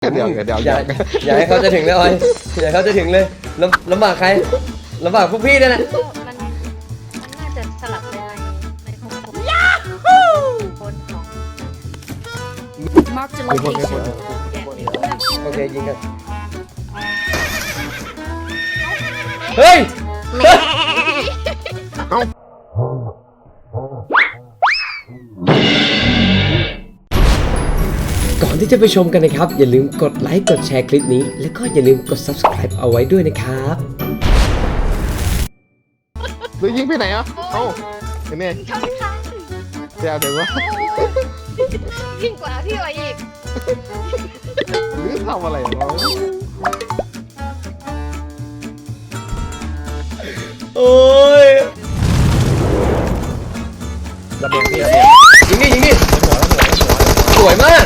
เดี๋ยวเดี๋ยวเดี๋ยวอย่าอย่าให้เขาจะถึงเลยออยอย่าให้เขาจะถึงเลยลำลำบากใครลำบากพวกพี่นั่นแหละก็มันมันน่าจะสลับในในของผมยาคนของ Mark the มีคนมีคนโอเคยิงกันเฮ้ยเฮ้ย ที่จะไปชมกันนะครับ อย่าลืมกดไลค์กดแชร์คลิปนี้ แล้วก็อย่าลืมกด subscribe เอาไว้ด้วยนะครับ หรือยิงไปไหนอะเอ้าเห็นไหมช่องทางเดี๋ยวเดี๋ยวว่ายิ่งกว่าพี่ไว้อีกหรือทำอะไรวะโอ้ยระเบิดพี่ระเบิดยิงดิยิงดิสวยมาก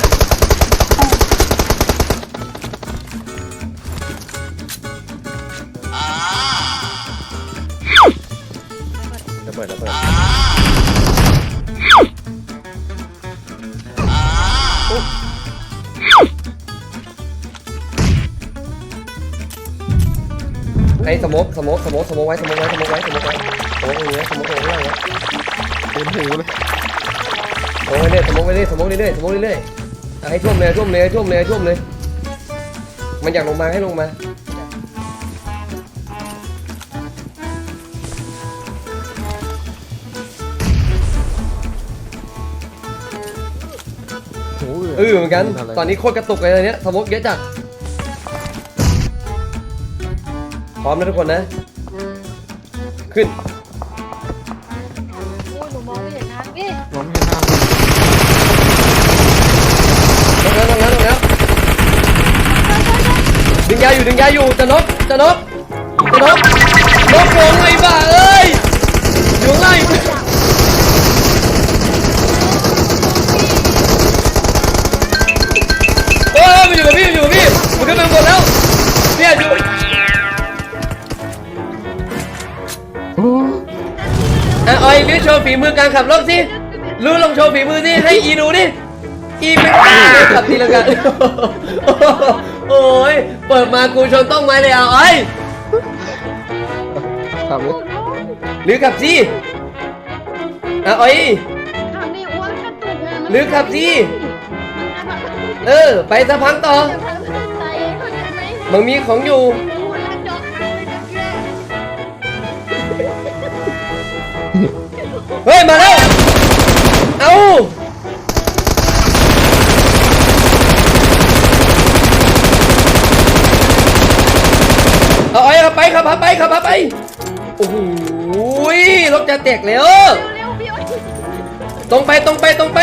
ไอ้สโมกสโมกสโมกสโมกไว้สโมกไว้สโมกไว้สโมกไว้สโมกอย่างเงี้ยสโมกอย่างเงี้ยเต็มหูเลยสโมกไปเรื่อยสโมกไปเรื่อยสโมกเรื่อยสโมกเรื่อยอะให้ท่วมเลยท่วมเลยท่วมเลยท่วมเลย มันอยากลงมาให้ลงมาโอ้ยเออเหมือนกัน ตอนนี้โคตรกระตุกเลยตอนเนี้ยสโมกเยอะจัด พร้อมนะทุกคนนะ ขึ้นโอ้ยหนูมองไม่เห็นทางพี่ล้มให้หน้าลงแล้วลงแล้วลงแล้วดึงยาอยู่ดึงยาอยู่จะนกจะนกจะนกนกลงไอ้บ้าเอ้อะออยลื้อโชว์ฝีมือการขับรถสิลื้อลองโชว์ฝีมือสิให้อีดูดิอีไม่ขับทีละกันโอ้ยเปิดมากูชนต้องไม้เลยอะออยทำเลยหรือขับสิอะออยทำนี่อ้วนกระตุกนะหรือขับสิเออ ไปสะพังต่อจะพาไปใส่เข้าใจไหมมันมีของอยู่ เฮ้ย มาแล้ว เอาเอาไอ้ขับไปขับไปขับไป โอ้โหรถจะแตกแล้ว เร็วพี่ไว้ตรงไปตรงไปตรงไป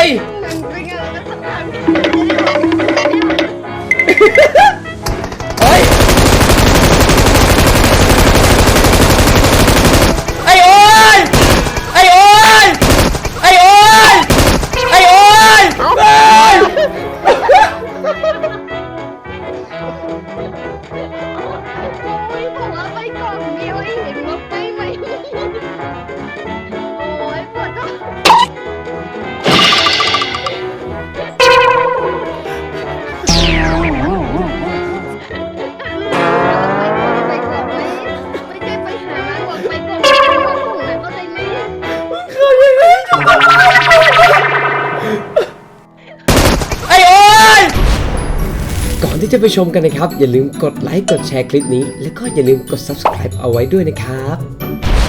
ที่จะไปชมกันนะครับ อย่าลืมกดไลค์กดแชร์คลิปนี้ แล้วก็อย่าลืมกด subscribe เอาไว้ด้วยนะครับ